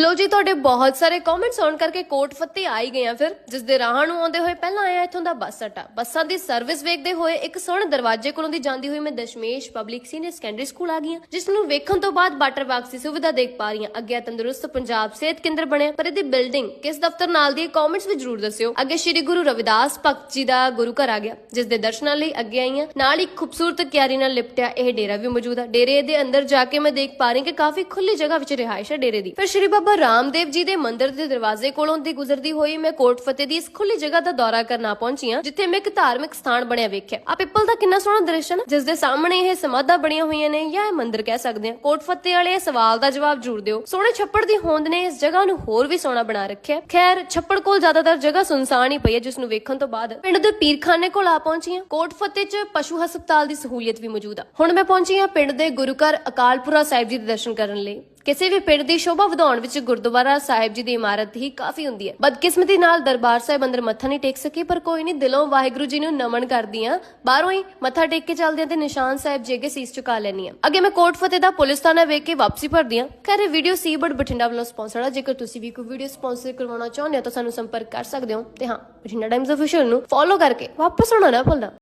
ਲੋ ਜੀ, ਤੁਹਾਡੇ ਬਹੁਤ ਸਾਰੇ ਕਮੈਂਟਸ ਆਉਣ ਕਰਕੇ ਕੋਟ ਫੱਤੇ ਆਈ ਹੀ ਗਏ ਆ ਫਿਰ। ਜਿਸ ਦੇ ਰਾਹਾਂ ਨੂੰ ਆਉਂਦੇ ਹੋਏ ਪਹਿਲਾਂ ਆਇਆ ਇੱਥੋਂ ਦਾ ਬੱਸ ਅੱਡਾ। ਬੱਸਾਂ ਦੀ ਸਰਵਿਸ ਵੇਖਦੇ ਹੋਏ ਇੱਕ ਸੋਹਣੇ ਦਰਵਾਜ਼ੇ ਕੋਲੋਂ ਦੀ ਜਾਂਦੀ ਹੋਈ ਮੈਂ Dashmesh public senior secondary school ਆ ਗਈ ਜਿਸ ਨੂੰ ਵੇਖਣ ਤੋਂ ਬਾਅਦ ਵਾਟਰ ਬਾਕਸ ਦੀ ਸੁਵਿਧਾ ਦੇਖ ਪਾ ਰਹੀ ਹਾਂ। ਅੱਗੇ ਤੰਦਰੁਸਤ ਪੰਜਾਬ ਸਿਹਤ ਕੇਂਦਰ ਬਣਿਆ, ਪਰ ਇਹਦੀ ਬਿਲਡਿੰਗ ਕਿਸ ਦਫ਼ਤਰ ਨਾਲ ਦੀ ਕਮੈਂਟਸ ਵਿੱਚ ਜ਼ਰੂਰ ਦੱਸਿਓ। ਅੱਗੇ ਸ਼੍ਰੀ ਗੁਰੂ ਰਵਿਦਾਸ ਭਗਤ ਜੀ ਦਾ ਗੁਰੂ ਘਰ ਆ ਗਿਆ ਜਿਸ ਦੇ ਦਰਸ਼ਨਾਂ ਲਈ ਅੱਗੇ ਆਈਆਂ ਨਾਲ ਹੀ ਖੂਬਸੂਰਤ ਕਿਆਰੀ ਨਾਲ ਲਿਪਟਿਆ ਇਹ ਡੇਰਾ ਵੀ ਮੌਜੂਦ ਆ। ਡੇਰੇ ਦੇ ਅੰਦਰ ਜਾ ਕੇ ਮੈਂ ਦੇਖ ਪਾ ਰਹੀ ਕਿ ਕਾਫੀ ਖੁੱਲੀ ਜਗ੍ਹਾ ਵਿੱਚ ਰਿਹਾਇਸ਼ ਹੈ ਡੇਰੇ ਦੀ। ਫਿਰ ਸ਼੍ਰੀ ਬਾਬਾ ਰਾਮਦੇਵ ਜੀ ਦੇ ਮੰਦਿਰ ਦੇ ਦਰਵਾਜ਼ੇ ਕੋਲੋਂ ਦੀ ਗੁਜ਼ਰਦੀ ਹੋਈ, ਮੈਂ ਕੋਟ ਫਤਿਹ ਦੀ ਇਸ ਖੁੱਲੀ ਜਗ੍ਹਾ ਦਾ ਦੌਰਾ ਕਰਨਾ ਪਹੁੰਚੀ ਹਾਂ, ਜਿੱਥੇ ਮੈਂ ਇੱਕ ਧਾਰਮਿਕ ਸਥਾਨ ਬਣਿਆ ਵੇਖਿਆ। ਆ ਪਿੱਪਲ ਦਾ ਕਿੰਨਾ ਸੋਹਣਾ ਦ੍ਰਿਸ਼ ਹੈ ਜਿਸ ਦੇ ਸਾਹਮਣੇ ਇਹ ਸਮਾਧਾਂ ਬਣੀਆਂ ਹੋਈਆਂ ਨੇ, ਜਾਂ ਇਹ ਮੰਦਿਰ ਕਹਿ ਸਕਦੇ ਹਾਂ। ਕੋਟ ਫਤਿਹ ਵਾਲੇ ਇਹ ਸਵਾਲ ਦਾ ਜਵਾਬ ਜ਼ਰੂਰ ਦਿਓ। ਸੋਹਣੇ ਛੱਪੜ ਦੀ ਹੋਂਦ ਨੇ ਇਸ ਜਗ੍ਹਾ ਨੂੰ ਹੋਰ ਵੀ ਸੋਹਣਾ ਬਣਾ ਰੱਖਿਆ ਖੈਰ, ਛੱਪੜ ਕੋਲ ਜ਼ਿਆਦਾਤਰ ਜਗ੍ਹਾ ਸੁਨਸਾਨ ਹੀ ਪਈ ਹੈ, ਜਿਸ ਨੂੰ ਵੇਖਣ ਤੋਂ ਬਾਅਦ ਪਿੰਡ ਦੇ ਪੀਰਖਾਨੇ ਕੋਲ ਆ ਪਹੁੰਚੀ ਹਾਂ। ਕੋਟ ਫਤਿਹ 'ਚ ਪਸ਼ੂ ਹਸਪਤਾਲ ਦੀ ਸਹੂਲਤ ਵੀ ਮੌਜੂਦ ਆ। ਹੁਣ ਮੈਂ ਪਹੁੰਚੀ ਹਾਂ ਪਿੰਡ ਦੇ ਗੁਰੂ ਘਰ ਅਕਾਲਪੁਰਾ ਸਾਹਿਬ ਜੀ ਦੇ ਦਰਸ਼ਨ ਕਰਨ ਲਈ। ਕਿਸੇ ਵੀ ਪਿੰਡ ਦੀ ਸ਼ੋਭਾ ਵਧਾਉਣ ਵਿੱਚ ਗੁਰਦੁਆਰਾ ਸਾਹਿਬ ਜੀ ਦੀ ਇਮਾਰਤ ਹੀ ਕਾਫੀ ਹੁੰਦੀ ਹੈ। ਬਦਕਿਸਮਤੀ ਨਾਲ ਦਰਬਾਰ ਸਾਹਿਬ ਅੰਦਰ ਮੱਥਾ ਨਹੀਂ ਟੇਕ ਸਕੀ, ਪਰ ਕੋਈ ਨਹੀਂ, ਦਿਲੋਂ ਵਾਹਿਗੁਰੂ ਜੀ ਨੂੰ ਨਮਨ ਕਰਦੀ ਆ ਬਾਹਰੋਂ ਹੀ ਮੱਥਾ ਟੇਕ ਕੇ ਚੱਲਦੇ ਆ ਤੇ ਨਿਸ਼ਾਨ ਸਾਹਿਬ ਜੀ ਅੱਗੇ ਸੀਸ ਝੁਕਾ ਲੈਣੀ ਆ ਅੱਗੇ ਮੈਂ ਕੋਟ ਫਤਿਹ ਦਾ ਪੁਲਿਸ ਥਾਣਾ ਵੇਖ ਕੇ ਵਾਪਸੀ ਭਰਦੀ ਆ ਖੈਰ ਵੀਡੀਓ ਸੀ ਸੀਬਰਡ ਬਠਿੰਡਾ ਵੱਲੋਂ ਸਪਾਂਸਰ ਆ। ਜੇਕਰ ਤੁਸੀਂ ਵੀ ਕੋਈ ਵੀਡੀਓ ਸਪਾਂਸਰ ਕਰਵਾਉਣਾ ਚਾਹੁੰਦੇ ਹੋ ਤਾਂ ਸਾਨੂੰ ਸੰਪਰਕ ਕਰ ਸਕਦੇ ਹੋ। ਤੇ ਹਾਂ, ਬਠਿੰਡਾ ਟਾਈਮਜ਼ ਅਫੀਸ਼ੀਅਲ ਨੂੰ ਫੋਲੋ ਕਰਕੇ ਵਾਪਸ ਆਉਣਾ ਨਾ ਭੁੱਲਣਾ।